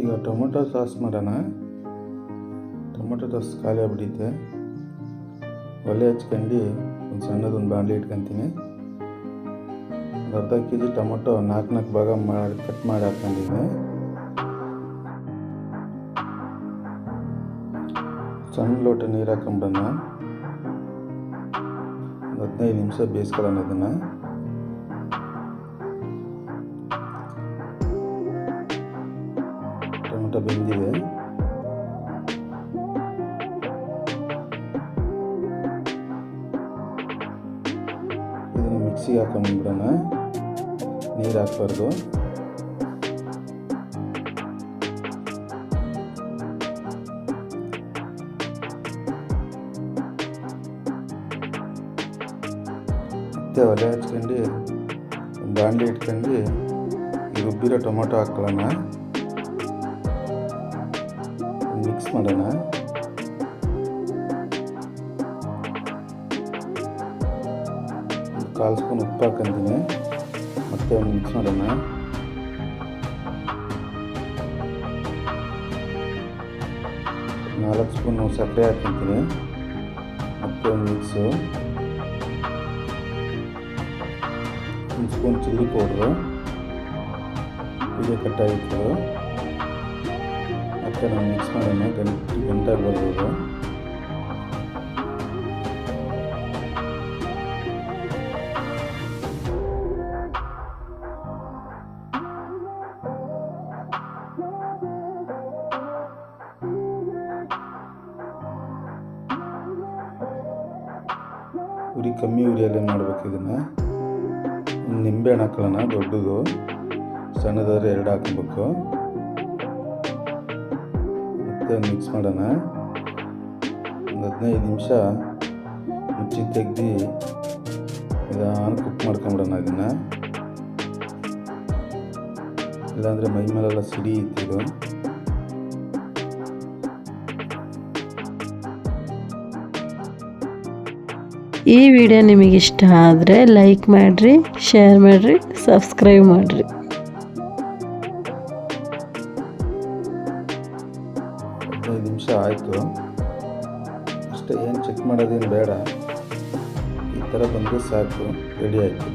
ಈಗ tomato sauce ಮಾಡೋಣ. Tomato sauce ಖಾಲಿ ಆಗ್ಬಿಟ್ಟಿದ್ದೆ ಒಲೆ ಹಚ್ಕೊಂಡು ಒಂದು ಸಣ್ಣದೊಂದು ಬಾಣಲಿ ಇಟ್ಕೊತೀನಿ. ಒಂದು ಅರ್ಧ ಕೆ ಜಿ ಟೊಮೊಟೊ ನಾಲ್ಕು ನಾಲ್ಕು ಭಾಗ ಮಾಡಿ ಕಟ್ ಮಾಡಿ ಹಾಕ್ಕೊಂಡಿದ್ದೆ. ಸಣ್ಣ ಲೋಟ ನೀರು ಹಾಕೊಂಬಿಡೋಣ. ಒಂದು ಹದಿನೈದು ನಿಮಿಷ ಬೇಯಿಸ್ಕೊಳ್ಳೋಣ ಇದನ್ನು ಟೊಮೆಟೊ ಬೆಂದಿದೆ ಇದನ್ನು ಮಿಕ್ಸಿಗೆ ಹಾಕೊಂಡ್ಬಿಡೋಣ ನೀರು ಹಾಕ್ಬಾರ್ದು ಮತ್ತೆ ಒಲೆ ಹಚ್ಕೊಂಡು ಒಂದು ಬಾಣಲಿ ಇಟ್ಕೊಂಡು ಈ ರುಬ್ಬಿರೋ ಟೊಮೊಟೊ ಹಾಕ್ಕೊಳ್ಳೋಣ ಮಿಕ್ಸ್ ಮಾಡೋಣ ಒಂದು ಕಾಲು ಸ್ಪೂನ್ ಉಪ್ಪು ಹಾಕೊಂತೀನಿ ಮತ್ತೆ ಒಂದು ಮಿಕ್ಸ್ ಮಾಡೋಣ ನಾಲ್ಕು ಸ್ಪೂನು ಸಕ್ಕರೆ ಹಾಕ್ಕೊಂತೀನಿ ಮತ್ತೆ ಒಂದು ಮಿಕ್ಸು ಒಂದು ಸ್ಪೂನ್ ಚಿಲ್ಲಿ ಪೌಡ್ರು ಹೀಗೆ ಕಟ್ಟಾಗಿತ್ತು ಮತ್ತೆ ನಾನು ಮಿಕ್ಸ್ ಮಾಡೋಣ, ಗಂಟೆ ಗಂಟೆ ಬರ್ಬೋದು. ಉರಿ ಕಮ್ಮಿ ಉರಿಯಲ್ಲೇ ಮಾಡ್ಬೇಕು ಇದನ್ನು. ನಿಂಬೆ ಹಣ್ಣು ಹಾಕೊಳ್ಳೋಣ, ದೊಡ್ಡದು. ಸಣ್ಣದಾದ್ರೆ ಎರಡು ಹಾಕೊಬೇಕು. ಮತ್ತೆ ಮಿಕ್ಸ್ ಮಾಡೋಣ. ಒಂದು ಹದಿನೈದು ನಿಮಿಷ ಮುಚ್ಚಿ ತೆಗ್ದು ನಿಧಾನ ಕುಕ್ ಮಾಡ್ಕೊಂಬಿಡೋಣ ಅದನ್ನು ಇಲ್ಲಾಂದರೆ ಮೈ ಮೇಲೆಲ್ಲ ಸಿಡಿ ಇತ್ತಿದು ಈ ವಿಡಿಯೋ ನಿಮಗೆ ಇಷ್ಟ ಆದರೆ ಲೈಕ್ ಮಾಡಿರಿ ಶೇರ್ ಮಾಡಿರಿ ಸಬ್ಸ್ಕ್ರೈಬ್ ಮಾಡಿರಿ. ಹದಿನೈದು ನಿಮಿಷ ಆಯಿತು. ಅಷ್ಟೇ ಏನು ಚೆಕ್ ಮಾಡೋದೇನು ಬೇಡ. ಈ ಥರ ಬಂದರೆ ಸಾಕು ರೆಡಿ ಆಯಿತು.